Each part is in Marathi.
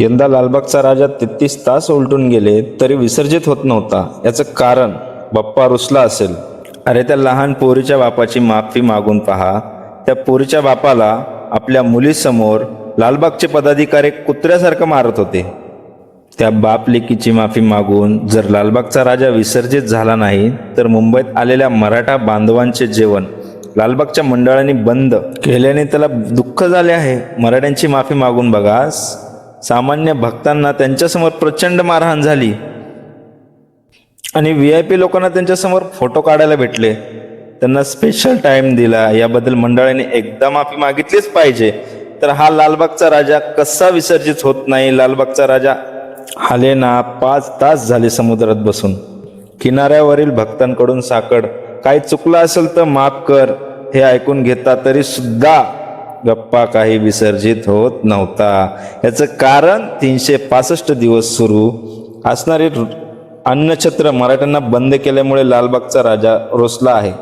यंदा लालबागचा राजा तेहतीस तास उलटून गेले तरी विसर्जित होत नव्हता. याचं कारण बाप्पा रुसला असेल. अरे त्या लहान पोरीच्या बापाची माफी मागून पहा. त्या पोरीच्या बापाला आपल्या मुलीसमोर लालबागचे पदाधिकारी कुत्र्यासारखं मारत होते. त्या बाप लेकीची माफी मागून जर लालबागचा राजा विसर्जित झाला नाही तर मुंबईत आलेल्या मराठा बांधवांचे जेवण लालबागच्या मंडळांनी बंद केल्याने त्याला दुःख झाले आहे. मराठ्यांची माफी मागून बघास. सामान्य भक्तांना त्यांच्यासमोर प्रचंड मारहाण झाली. आणि व्ही आय पी लोकांना त्यांच्यासमोर फोटो काढायला भेटले. त्यांना स्पेशल टाइम दिला. याबद्दल मंडळाने एकदा माफी मागितलीच पाहिजे. तर हा लालबागचा राजा कसा विसर्जित होत नाही? लालबागचा राजा आले ना पाच तास झाले समुद्रात बसून. किनाऱ्यावरील भक्तांकडून साकड काही चुकलं असेल तर माफ कर. हे ऐकून घेता तरी सुद्धा गप्पा काही विसर्जित होत नव्हता. याचं कारण तीनशे पासष्ट दिवस सुरू असणारे अन्नछत्र मराठ्यांना बंद केल्यामुळे लालबागचा राजा रोसला आहे.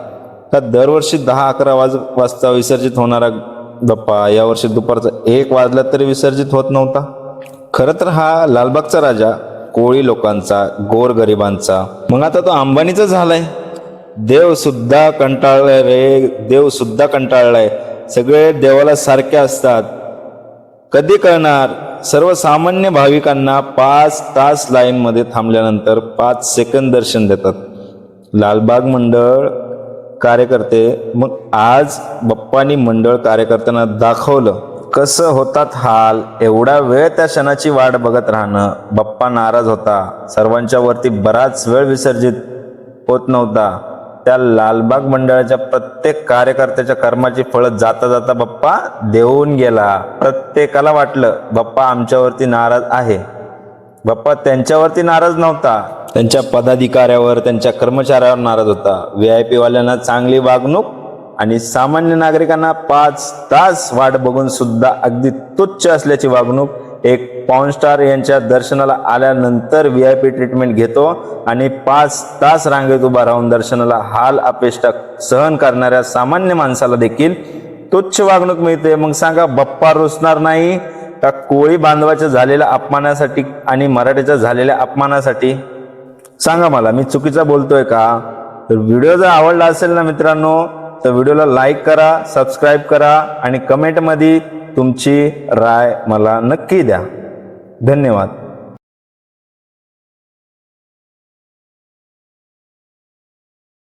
का दरवर्षी दहा अकरा वाज वाजता विसर्जित होणारा गप्पा यावर्षी दुपारचा एक वाजला तरी विसर्जित होत नव्हता. खरं तर हा लालबागचा राजा कोळी लोकांचा गोरगरिबांचा मग आता तो अंबानीचा झालाय. देव सुद्धा कंटाळलाय रे देव सुद्धा कंटाळलाय. सगळे देवाला सारखे असतात. कधी कळणार? सर्वसामान्य भाविकांना पाच तास लाईनमध्ये थांबल्यानंतर पाच सेकंद दर्शन देतात. लालबाग मंडळ कार्यकर्ते मग आज बप्पानी मंडळ कार्यकर्त्यांना दाखवलं कसं होतात हाल. एवढा वेळ त्या क्षणाची वाट बघत राहणं. बप्पा नाराज होता. सर्वांच्या वरती बराच वेळ विसर्जित होत नव्हता. त्या लालबाग मंडळाच्या प्रत्येक कार्यकर्त्याच्या कर्माची फळं जाता जाता बाप्पा देऊन गेला. प्रत्येकाला वाटलं बाप्पा आमच्यावरती नाराज आहे. बाप्पा त्यांच्यावरती नाराज नव्हता. त्यांच्या पदाधिकाऱ्यावर त्यांच्या कर्मचाऱ्यावर नाराज होता. व्ही आय पी वाल्यांना चांगली वागणूक आणि सामान्य नागरिकांना पाच तास वाट बघून सुद्धा अगदी तुच्छ असल्याची वागणूक एक पॉन स्टार यांच्या दर्शनाला आल्यानंतर व्ही आय पी ट्रीटमेंट घेतो आणि पाच तास रांगेत उभा राहून दर्शनाला हाल अपेष्टा सहन करणाऱ्या सामान्य माणसाला देखील तुच्छ वागणूक मिळते. मग सांगा बप्पा रुसणार नाही? का कोळी बांधवाच्या झालेल्या अपमानासाठी आणि मराठीच्या झालेल्या अपमानासाठी? सांगा मला मी चुकीचा बोलतोय का? तर व्हिडिओ जर आवडला असेल ना मित्रांनो तर व्हिडिओला लाईक करा सबस्क्राईब करा आणि कमेंटमध्ये तुमची राय मला नक्की द्या. धन्यवाद.